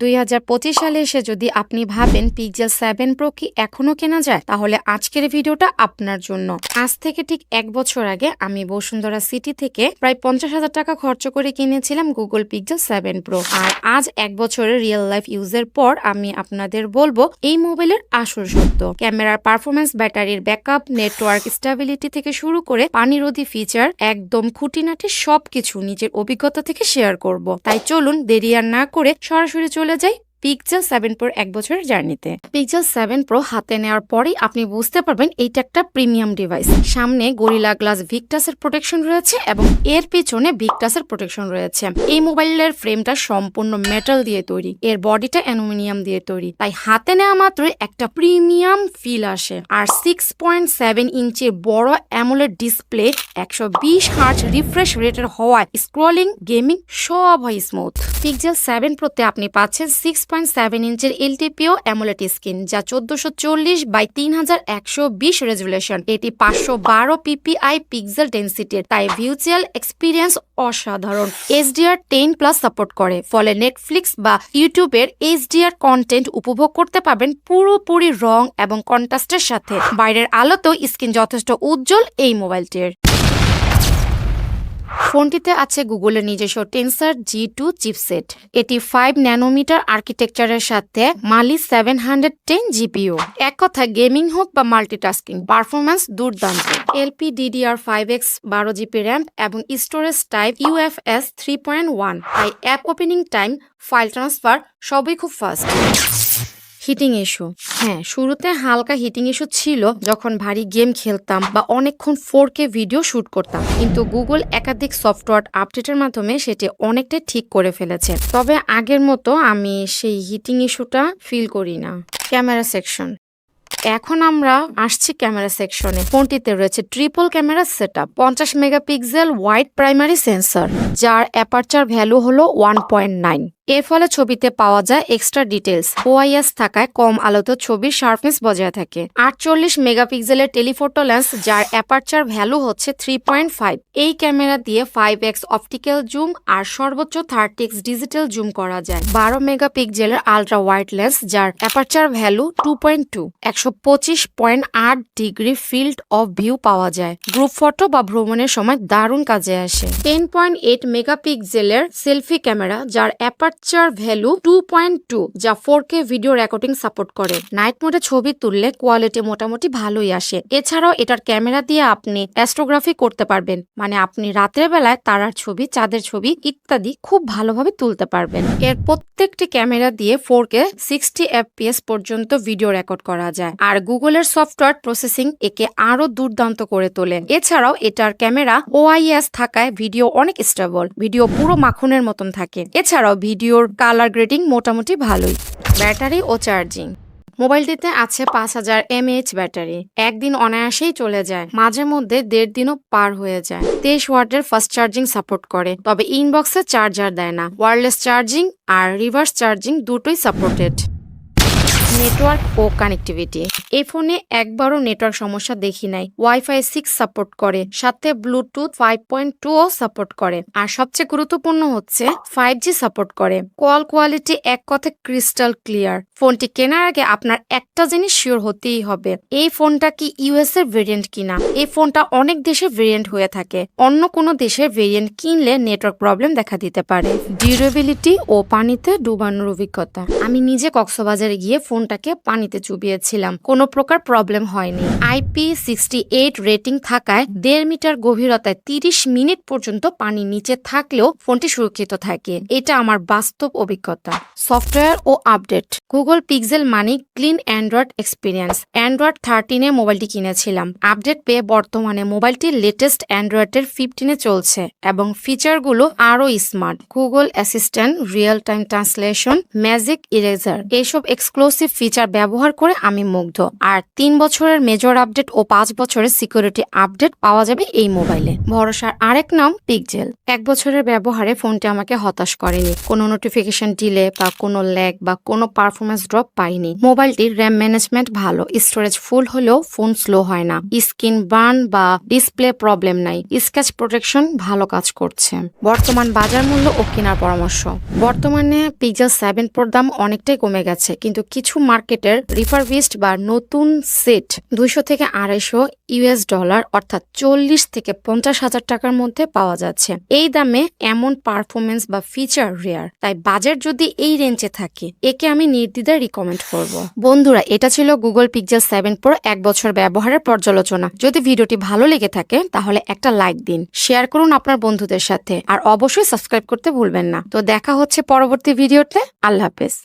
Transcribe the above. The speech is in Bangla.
দুই হাজার পঁচিশ সালে এসে যদি আপনি ভাবেন পিক্সেল সেভেন প্রো কি এখনও কেনা যায়, তাহলে আজকের ভিডিওটা আপনার জন্য। আজ থেকে ঠিক এক বছর আগে আমি বসুন্ধরা সিটি থেকে প্রায় পঞ্চাশ হাজার টাকা খরচ করে কিনেছিলাম গুগল পিক্সেল সেভেন প্রো আর আজ এক বছরের রিয়েল লাইফ ইউজের পর আমি আপনাদের বলব এই মোবাইলের আসল সত্য। ক্যামেরার পারফরমেন্স ব্যাটারির ব্যাকআপ নেটওয়ার্ক স্টেবিলিটি থেকে শুরু করে পানিরোধী ফিচার একদম খুঁটিনাটি সবকিছু নিজের অভিজ্ঞতা থেকে শেয়ার করব। তাই চলুন দেরি আর না করে সরাসরি চলে চলে যাই পিক্সেল সেভেন প্রো এক বছরের জার্নিতে পিক্সেল সেভেন প্রো হাতে নেওয়ার পরেই আপনি বুঝতে পারবেন এইটা একটা প্রিমিয়াম ডিভাইস সামনে গরিলা গ্লাস ভিক্টাসের প্রোটেকশন রয়েছে এবং এর পিছনে ভিক্টাসের প্রোটেকশন রয়েছে। এই মোবাইলের ফ্রেমটা সম্পূর্ণ মেটাল দিয়ে তৈরি। এর বডিটা অ্যালুমিনিয়াম দিয়ে তৈরি। তাই হাতে নেওয়া মাত্র একটা প্রিমিয়াম ফিল আসে। আর সিক্স পয়েন্ট সেভেন ইঞ্চির বড় অ্যামোলেড ডিসপ্লে একশো বিশ হার্চ রিফ্রেশ রেটের হওয়ায় স্ক্রলিং গেমিং সব হয় স্মুথ পিক্সেল সেভেন প্রোতে আপনি পাচ্ছেন সিক্স পয়েন্ট সেভেন ইঞ্চের এলটিপিও অ্যামোলেট স্ক্রিন, যা চোদ্দশো চল্লিশ বাই তিন হাজার একশো বিশ রেজুলেশন। এটি পাঁচশো বারো পিপিআই পিক্সেল ডেন্সিটির, তাই ভিউচুয়াল এক্সপিরিয়েন্স অসাধারণ। এইচডিআর টেন প্লাস সাপোর্ট করে। ফলে নেটফ্লিক্স বা ইউটিউবের এইচডিআর কন্টেন্ট উপভোগ করতে পারবেন পুরোপুরি রং এবং কন্ট্রাস্টের সাথে। বাইরের আলোতেও স্ক্রিন যথেষ্ট উজ্জ্বল এই মোবাইলটির। ফোনটিতে আছে গুগলের নিজস্ব টেন্সার জি টু চিপসেট। এটি ফাইভ ন্যানোমিটার আর্কিটেকচারের সাথে Mali seven hundred ten GPU এক কথা গেমিং হোক বা মাল্টিটাস্কিং পারফরমেন্স দুর্দান্ত। এলপি ডিডিআর ফাইভ এক্স, বারো জিবি র্যাম এবং storage type UFS three point one তাই app opening time file transfer সবই খুব ফাস্ট হিটিং ইস্যু হ্যাঁ শুরুতে হালকা হিটিং ইস্যু ছিল যখন ভারী গেম খেলতাম বা অনেকক্ষণ ফোর কে ভিডিও শুট করতাম। কিন্তু গুগল একাধিক সফটওয়্যার আপডেটের মাধ্যমে সেটি অনেকটাই ঠিক করে ফেলেছে। তবে আগের মতো আমি সেই হিটিং ইস্যুটা ফিল করি না। ক্যামেরা সেকশন এখন আমরা আসছি ক্যামেরা সেকশনে ফোনটিতে রয়েছে ট্রিপল ক্যামেরা সেট আপ পঞ্চাশ মেগাপিক্সেল ওয়াইড প্রাইমারি সেন্সর যার অ্যাপারচার ভ্যালু হলো ওয়ান পয়েন্ট নাইন এর ফলে ছবিতে পাওয়া যায় এক্সট্রা ডিটেলস ওআইএস থাকায় কম আলোতে ছবির শার্পনেস বজায় থাকে। আটচল্লিশ মেগাপিক্সেলের টেলিফোটো লেন্স যার অ্যাপারচার ভ্যালু হচ্ছে থ্রি পয়েন্ট ফাইভ এই ক্যামেরা দিয়ে ফাইভ এক্স অপটিক্যাল জুম আর সর্বোচ্চ থার্টি এক্স ডিজিটাল জুম করা যায়। বারো মেগাপিক্সেলের আলট্রা ওয়াইড লেন্স যার aperture value two point two একশো পঁচিশ পয়েন্ট আট ডিগ্রি ফিল্ড অফ ভিউ পাওয়া যায়। গ্রুপ ফটো বা ভ্রমণের সময় দারুণ কাজে আসে। টেন পয়েন্ট এইট মেগাপিক্সেলের সেলফি ক্যামেরা যার aperture value two point two যা four K video recording support করে। নাইট মোডে ছবি তুললে কোয়ালিটি মোটামুটি ভালোই আসে। এছাড়াও এটার ক্যামেরা দিয়ে আপনি অ্যাস্ট্রোগ্রাফি করতে পারবেন। মানে আপনি রাতের বেলায় তারার ছবি, চাঁদের ছবি ইত্যাদি খুব ভালোভাবে তুলতে পারবেন। এর প্রত্যেকটি ক্যামেরা দিয়ে ফোর কে সিক্সটি এফপিএস পর্যন্ত ভিডিও রেকর্ড করা যায়। আর গুগলের সফটওয়্যার প্রসেসিং একে আরও দুর্দান্ত করে তোলে। এছাড়াও এটার ক্যামেরা ওআইএস থাকায় ভিডিও অনেক স্টেবল ভিডিও পুরো মাখনের মতন থাকে। এছাড়াও ভিডিওর কালার গ্রেডিং মোটামুটি ভালোই। ব্যাটারি ও চার্জিং। মোবাইলটিতে আছে পাঁচ হাজার এমএএইচ ব্যাটারি। একদিন অনায়াসেই চলে যায়। মাঝে মধ্যে দেড় দিনও পার হয়ে যায়। তেইশ ওয়ার্ডের ফাস্ট চার্জিং সাপোর্ট করে। তবে ইনবক্সে চার্জার দেয় না। ওয়ারলেস চার্জিং আর রিভার্স চার্জিং দুটোই সাপোর্টেড নেটওয়ার্ক ও কানেক্টিভিটি। এই ফোনে একবারও নেটওয়ার্ক সমস্যা দেখি নাই। ওয়াইফাই সিক্স সাপোর্ট করে, সাথে ব্লুটুথ ফাইভ পয়েন্ট টু ও সাপোর্ট করে। আর সবচেয়ে গুরুত্বপূর্ণ হচ্ছে ফাইভ জি সাপোর্ট করে। কল কোয়ালিটি এক কথায় ক্রিস্টাল ক্লিয়ার ফোনটি কেনার আগে আপনার একটা জিনিস শিওর হতেই হবে। এই ফোনটা কি ইউএস এর ভেরিয়েন্ট কিনা? এই ফোনটা অনেক দেশে ভেরিয়েন্ট হয়ে থাকে। অন্য কোনো দেশের ভেরিয়েন্ট কিনলে নেটওয়ার্ক প্রবলেম দেখা দিতে পারে। ডিউরেবিলিটি ও পানিতে ডুবানোর অভিজ্ঞতা। আমি নিজে কক্সবাজারে গিয়ে ফোনটাকে পানিতে চুবিয়েছিলাম। কোনো প্রকার প্রবলেম হয়নি। আইপি সিক্সটি এইট রেটিং থাকায় দেড় মিটার গভীরতায় তিরিশ মিনিট পর্যন্ত পানি নিচে থাকলেও ফোনটি সুরক্ষিত থাকে। এটা আমার বাস্তব অভিজ্ঞতা। সফটওয়্যার ও আপডেট। গুগল পিক্সেল মানি ক্লিন অ্যান্ড্রয়েড এক্সপিরিয়েন্স। অ্যান্ড্রয়েড থার্টিনে মোবাইলটি কিনেছিলাম। আপডেট পেয়ে বর্তমানে মোবাইলটি লেটেস্ট অ্যান্ড্রয়েডের ফিফটিনে চলছে এবং ফিচারগুলো আরও smart. Google Assistant, real time translation, magic eraser এইসব এক্সক্লুসিভ ফিচার ব্যবহার করে আমি মুগ্ধ। আর তিন বছরের মেজর আপডেট ও পাঁচ বছরের সিকিউরিটি আপডেট পাওয়া যাবে এই মোবাইলে ভরসার আরেক নাম পিকজেল এক বছরের ব্যবহারে ফোনটি আমাকে হতাশ করেনি। কোনো নোটিফিকেশন ডিলে বা কোনো ল্যাগ বা কোনো পারফরমেন্স ড্রপ পাইনি। মোবাইলটির র্যাম ম্যানেজমেন্ট ভালো। স্টোরেজ ফুল হলেও ফোন স্লো হয় না। স্ক্রিন বার্ন বা ডিসপ্লে প্রবলেম নাই। স্ক্যাচ প্রোটেকশন ভালো কাজ করছে। বর্তমান বাজার মূল্য ও কেনার পরামর্শ। বর্তমানে পিক্সেল সেভেন প্রোর দাম অনেকটাই কমে গেছে। কিন্তু কিছু মার্কেটের রিফারবিস্ট বা নতুন সেট দুইশো থেকে আড়াইশো ইউএস ডলার, অর্থাৎ চল্লিশ থেকে পঞ্চাশ হাজার টাকার মধ্যে পাওয়া যাচ্ছে। এই দামে এমন পারফরমেন্স বা ফিচার রেয়ার। তাই বাজেট যদি এই রেঞ্জে থাকে, একে আমি নির্দ্বিধায় রিকমেন্ড করব। বন্ধুরা, এটা ছিল গুগল পিক্সেল সেভেন প্রো এক বছর ব্যবহারের পর্যালোচনা। যদি ভিডিওটি ভালো লেগে থাকে, তাহলে একটা লাইক দিন, শেয়ার করুন আপনার বন্ধুদের সাথে, আর অবশ্যই সাবস্ক্রাইব করতে ভুলবেন না। তো দেখা হচ্ছে পরবর্তী ভিডিওতে। আল্লাহ হাফেজ।